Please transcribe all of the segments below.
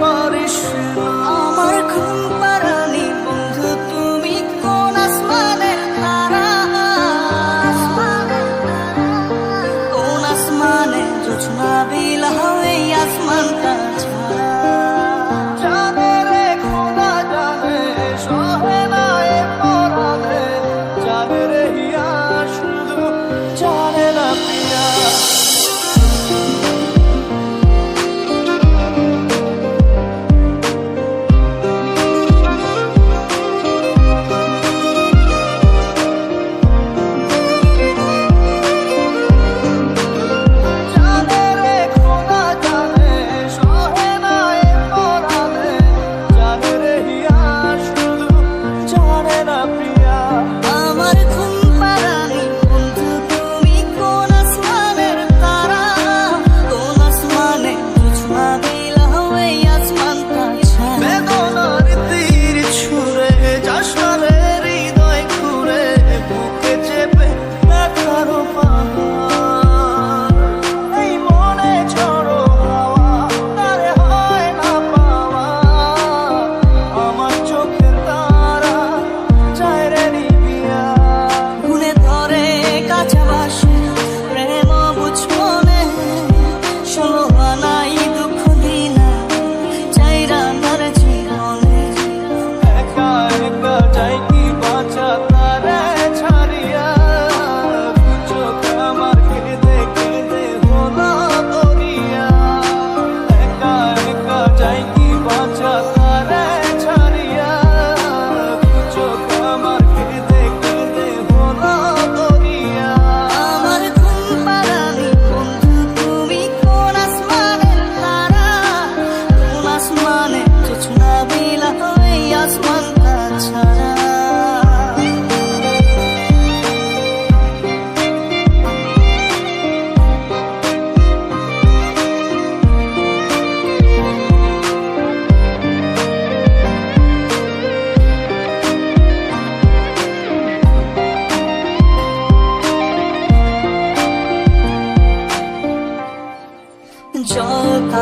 পারিস না।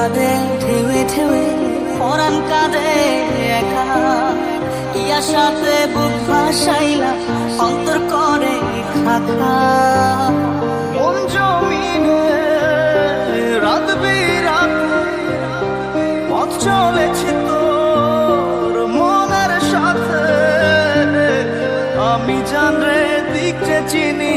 কাঁদে ঢেউে ঢেউে কাঁদে একা। ইয়ার সাথে বুক ভাসাইলা, অন্তর করে খাখা মন পথ তোর মনের সাথে। আমি জানরে দিকে চিনি